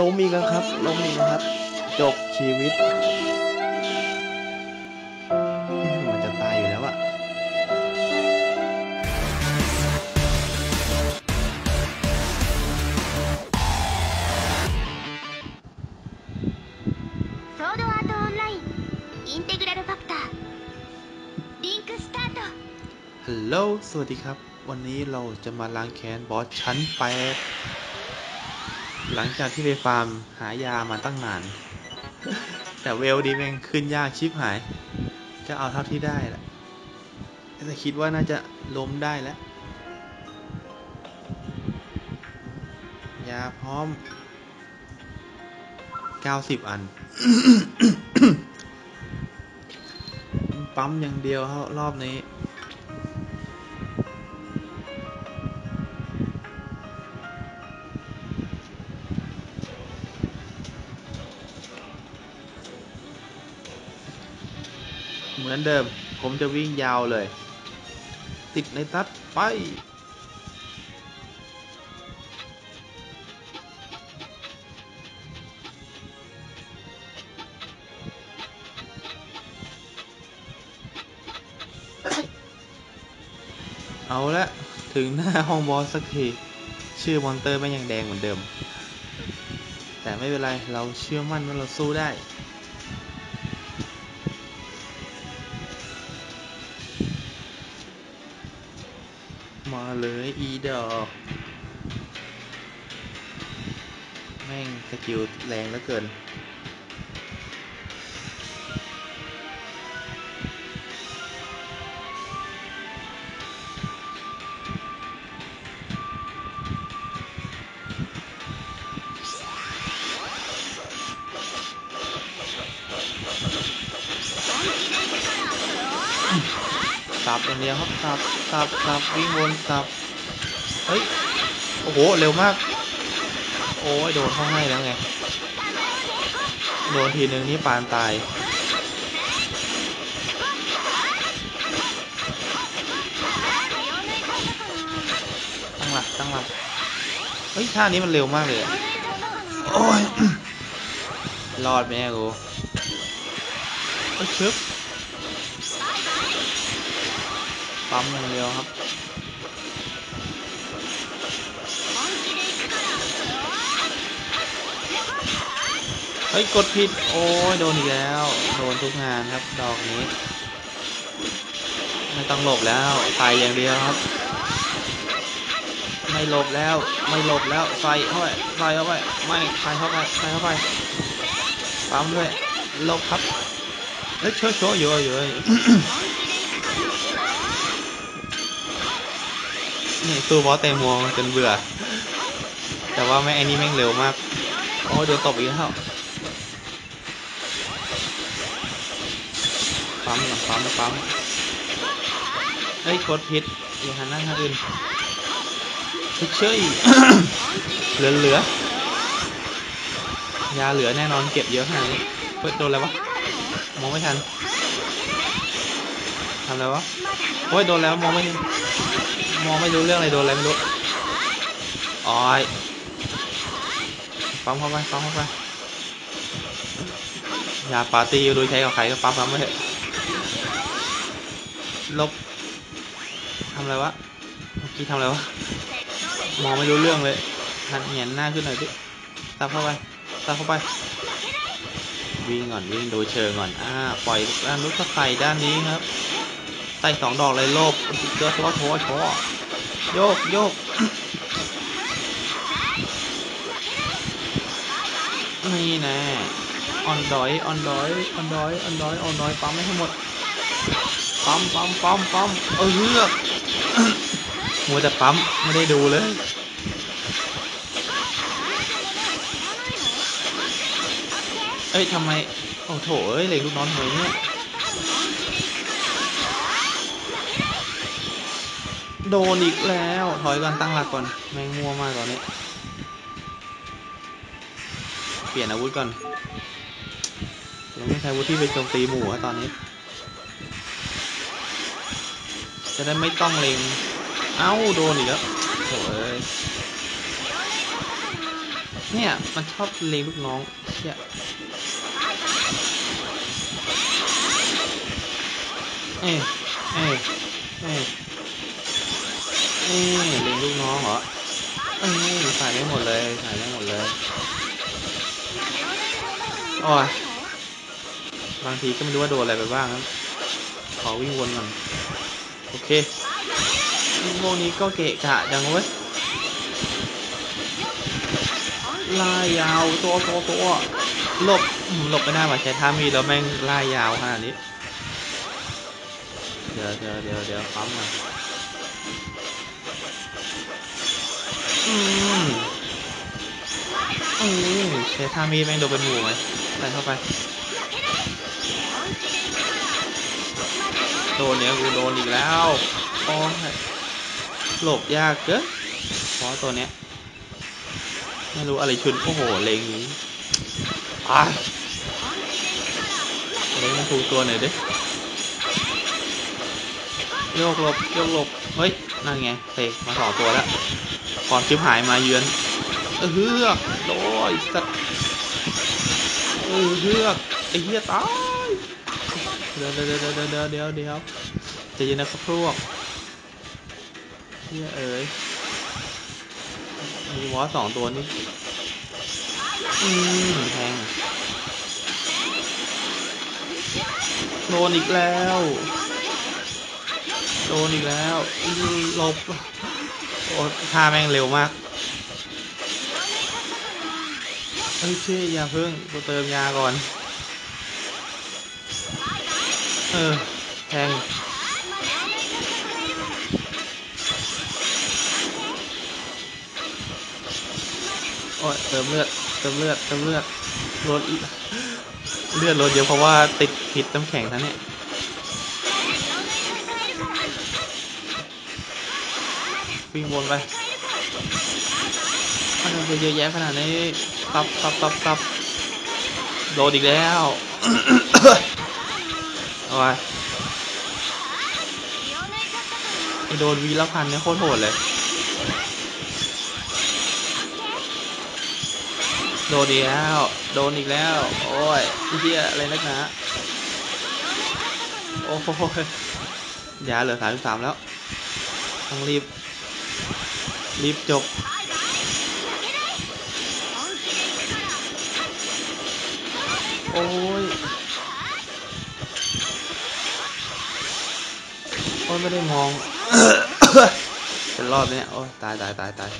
ล้มอีกแล้วครับล้มอีกแล้วครับ จบชีวิต มันจะตายอยู่แล้วอะ ソードアートオンラインインテグラルファクターリンクスタート ฮัลโหล สวัสดีครับ วันนี้เราจะมาล้างแค้นบอสชั้นแปด หลังจากที่ไปฟาร์มหายามาตั้งนาน แต่เวลดีแม่งขึ้นยากชิบหาย ก็เอาเท่าที่ได้แหละแต่คิดว่าน่าจะล้มได้แล้ว ยาพร้อม 90 อัน ปั๊มอย่างเดียวรอบนี้ มือนเดิม ผมจะวิ่งยาวเลย ติดในตัดไป เอาละถึงหน้าห้องบอสสักที ชื่อมอนเตอร์ไม่ยังแดงเหมือนเดิม แต่ไม่เป็นไร เราเชื่อมั่นว่าเราสู้ได้ เลยอีดอก แม่งสกิลแรงเหลือเกิน ยวครับสับสับสับวิ่งวนสับเฮ้ยโอ้โหเร็วมาก โอ้ยโดนเข้าให้แล้วไงโดนทีนึงนี่ปานตายตั้งหลักตั้งหลักเฮ้ยท่านี้มันเร็วมากเลยโอ้ยรอดไหมเนี่ยกูเอ้ยชึบ ปั๊มอย่างเดียวครับเฮ้ยกดผิด โอ้ยโดนอีกแล้ว โดนทุกงานครับ ดอกนี้ ไม่ต้องหลบแล้วใส่อย่างเดียวครับ ไม่หลบแล้ว ไม่หลบแล้วใส่เข้าไปใส่เข้าไปไม่ใส่เข้าไปใส่เข้าไปปั๊มด้วยหลบครับเอ้ยโชว์โชว์อยู่อยู่ นี่สู้บอสเตะมวงจนเบื่อ แต่ว่าแม่ไอ้นี่แม่งเร็วมาก โอ้โดนตบอีกแล้วปั๊มก่อนปั๊มปั๊มเฮ้ยกดผิดอย่าหันหน้าทางอื่นเฉยเหลือเหลือยาเหลือแน่นอนเก็บเยอะขนาดนี้เฮ้ยโดนอะไรวะมองไม่ทันทำอะไรวะโอ้ยโดนแล้วมองไม่เห็น มองไม่รู้เรื่องอะไรโดนอะไรไม่รู้อ้อยปั๊มเข้าไปปั๊มเข้าไปอย่าปาร์ตี้ดูใช้กับใครก็ปั๊มปั๊มไปเถอะลบทำอะไรวะเมื่อกี้ทำอะไรวะมองไม่รู้เรื่องเลยหันเหียนหน้าขึ้นหน่อยดิตับเข้าไปตับเข้าไปวิ่งก่อนวิ่งดูเชิงก่อนอ่าปล่อยด้านรุกไข่ด้านนี้ครับใส่สองดอกเลยโลบเจอโชว์โชว์ โยกโยกนี่แน่ออนดอยออนดอยออนดอยออนดอยออนดอยปั๊มไม่ให้หมดปั๊มปั๊มปั๊มปั๊มเออเลือกมัวแต่ปั๊มไม่ได้ดูเลยเอ้ยทำไมโอ้โถเอ้ยเหล็กลูกน้องทำไมเนี่ย โดนอีกแล้ว ถอยก่อนตั้งหลักก่อน แม่งมัวมากตอนนี้ เปลี่ยนอาวุธก่อนเราไม่ใช้อาวุธที่ไปโจมตีหมู่อะตอนนี้ จะได้ไม่ต้องเล็ง เอ้าโดนอีกแล้วโถ่เอ้ยเนี่ย มันชอบเล็งลูกน้องเชี่ยเอ้ยเอ้ยเอ้ ยเอ้ยเลงลูกน้องเหรอเอ้ยใส่ได้หมดเลยใส่ได้หมดเลยโอ้ยบางทีก็ไม่รู้ว่าโดนอะไรไปบ้างครับขอวิ่งวนก่อนโอเคพวกนี้ก็เกะกะจังเว้ยลายยาวตัวตัวตัวหลบหลบไม่ได้มาใช้ท่ามีแล้วแม่งลายยาวขนาดนี้ เดี๋ยวเดี๋ยวเดี๋ยวเดี๋ยวปั๊มก่อน อืมอืมใช้ท่ามีดแม่งโดนเป็นหมูไหมใส่เข้าไป โดนเนี่ยกูโดนอีกแล้วโอ้ยหลบยากเกินเพราะตัวเนี้ย ไม่รู้อะไรชุนโอ้โห เลงนี้อะเลงมันถูกตัวหน่อยดิโยกหลบโยกหลบ เฮ้ย นั่นไงเตะมาสองตัวแล้ว ก่อนชิบหายมาเยือนเออเฮือกโดยสัตว์เออเฮือกไอ้เหี้ยตายเดี๋ยวเดี๋ยวเดี๋ยวเดี๋ยวเดี๋ยวเดี๋ยวเดี๋ยวใจะยินนะครับพวกเฮียเอ๋ยมีวอสสองตัวนี่อืมแทงโดนอีกแล้ว โดนอีกแล้วอื้อหลบ โอ้ท่าแม่งเร็วมากเฮ้ยเช่ยอย่าเพิ่งกูเติมยาก่อน เออแทงโอ้ยเติมเลือดเติมเลือดเติมเลือดลดเลือดลดเยอะเพราะว่าติดพิษน้ำแข็งทั้งเนี่ย วิ่งวนไปอะไรจะเยอะแยะขนาดนี้ตับตับตับตับโดนอีกแล้วโอ้ยไอ้โดนวีละพันเนี่ยโคตรโหดเลย โดนอีกแล้ว โดนอีกแล้ว โอ้ยไอ้เหี้ยอะไรนักหนาโอ้โหยาเหลือสามสามแล้ว ต้องรีบ รีบจบ โอ้ยโอ้ยไม่ได้มอง เป็นรอบเนี่ย โอ้ยตายตายตายตาย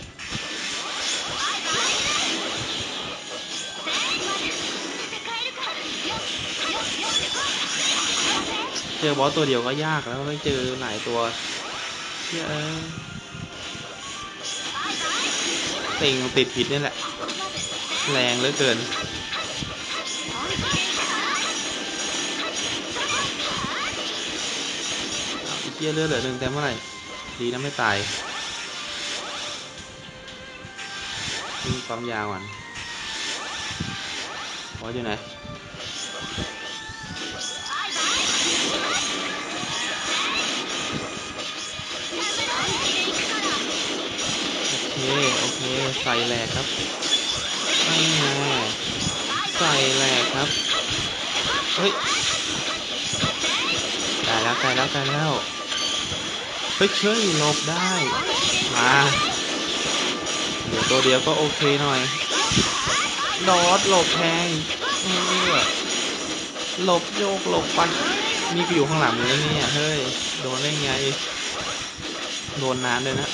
เจอบอสตัวเดียวก็ยากแล้วไม่เจอหลายตัวเยอะ เต็งติดผิดนี่แหละ แรงเหลือเกินไอ้เกียเลือดเหลือหนึ่งแต่เมื่อไหร่ดีนะไม่ตายนี่ปั๊มยาก่อนบอสอยู่ไหน โอเคโอเค ใส่แหลกครับไม่แน่ใส่แหลกครับ เฮ้ยตายแล้วตายแล้วตายแล้วเฮ้ยเชื่อหลบได้ มาเดี๋ยวตัวเดียวก็โอเคหน่อย ดอดหลบแทงเออหลบโยกหลบฟันมีกูอยู่ข้างหลังเลยนะเนี่ย เฮ้ย โดนได้ไง โดนนานเลยนะ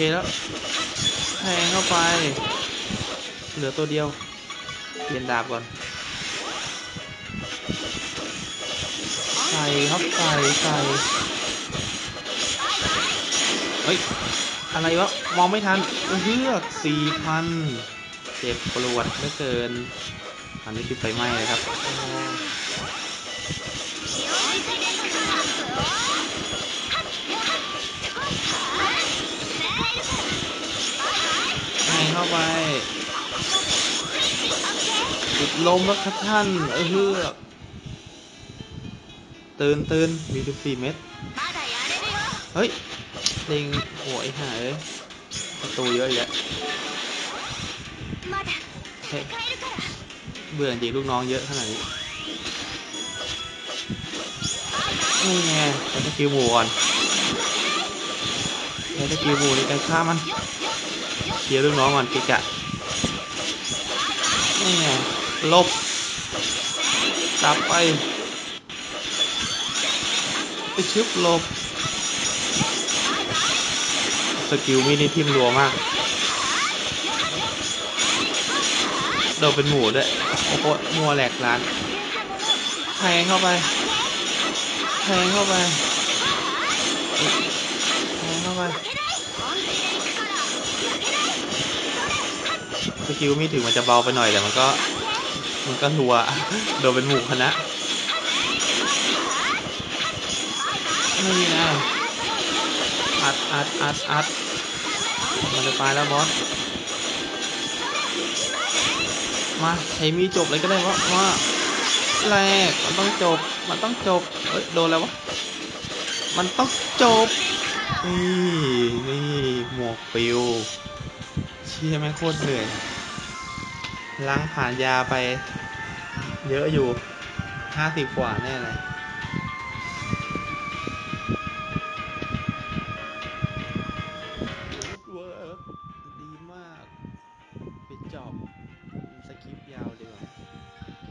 เคแล้วแทงเข้าไป เหลือตัวเดียว เปลี่ยนดาบก่อน ใส่ครับใส่ใส่เฮ้ย อะไรวะ มองไม่ทันเฮือกสี่พันเจ็บปวดเหลือเกิน อันนี้คือไฟไหม้เลยครับ ข้าไปจุดลมแล้วครับท่านเออเลือกตื่นตื่นมีทุกสี่เม็ดเฮ้ยเล็งหัวไอ้ห่าเอ้ยประตูเยอะแยะเฮ้ยเบื่อจริงลูกน้องเยอะขนาดนี้นี่ไงเราจะคิวบูก่อนเราจะคิวบูในการฆ่ามัน ลียร์ลูกน้องก่อนกะกะนี่ไงลบจับไป ไปชึบลบ สกิลมีนี่ทิมรัวมากโดนเป็นหมูด้วย โอ้โหมัวแหลกร้านแทงเข้าไปแทงเข้าไป กิลมีถึงมันจะเบาไปหน่อยแต่มันก็ มันก็รัว โดนเป็นหมู่คณะนี่นะอัดอัดอัดอัดมันจะตายแล้วบอสมาใช้มีจบเลยก็ได้วะว่าแรกมันต้องจบ มันต้องจบเอ้ยโดนแล้ววะมันต้องจบนี่นี่หมวกปิวเชี่ยแม่โคตรเหนื่อย ล้างผ่านยาไปเยอะอยู่ห้าสิบกว่าแน่เลยเวิร์กดีมากไปจอบสคริปยาวดีกว่า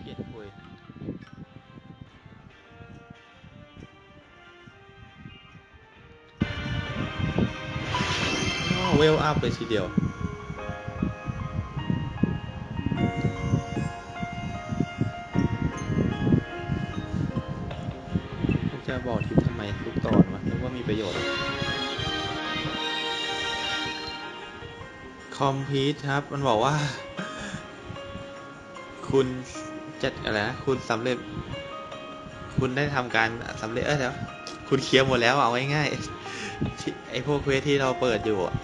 เขียนคุยเวลอัพเลยทีเดียว ประโยชน์ คอมพิวครับ มันบอกว่า คุณจัดอะไรนะ คุณสำเร็จ คุณได้ทำการสำเร็จ เออเดี๋ยวคุณเคลียร์หมดแล้วเอาง่ายๆที่ไอพวกเควสที่เราเปิดอยู่อะ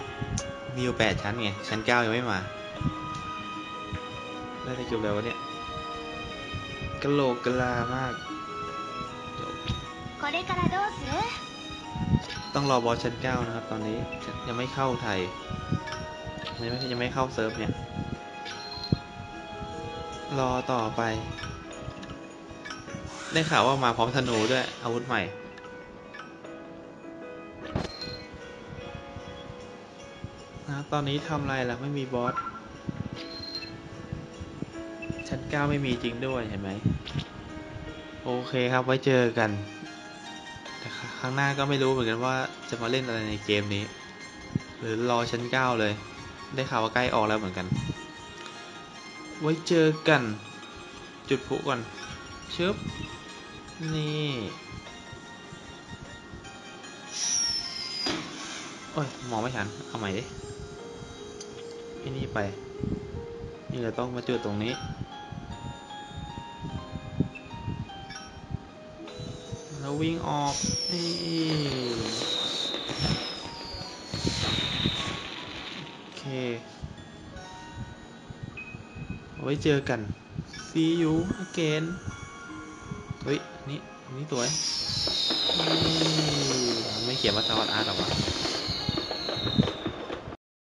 มีอยู่แปดชั้นไง ชั้นเก้ายังไม่มา ได้ในจุดแล้ววะเนี่ยกะโหลกกะลามาก これからどうする ต้องรอบอสชั้นเก้านะครับ ตอนนี้ยังไม่เข้าไทยยังไม่ยังไม่เข้าเซิร์ฟเนี่ย รอต่อไป ได้ข่าวว่ามาพร้อมธนูด้วยอาวุธใหม่นะตอนนี้ทำอะไรล่ะไม่มีบอส ชั้นเก้าไม่มีจริงด้วยเห็นไหม โอเคครับไว้เจอกัน คครั้งหน้าก็ไม่รู้เหมือนกันว่าจะมาเล่นอะไรในเกมนี้ หรือรอชั้นเก้าเลย ได้ข่าวว่าใกล้ออกแล้วเหมือนกัน ไว้เจอกัน จุดพุก่อนชึบนี่โอ้ยมองไม่ทันเอาใหม่ดิไอ้นี่ไป นี่เราต้องมาจุดตรงนี้ แล้ววิ่งออกนี่โอเคเอาไว้เจอกัน see you again เฮ้ยนี่นี่ตัวไอ้นี่ไม่เขียนว่าซาวด์อาร์ตหรอวะ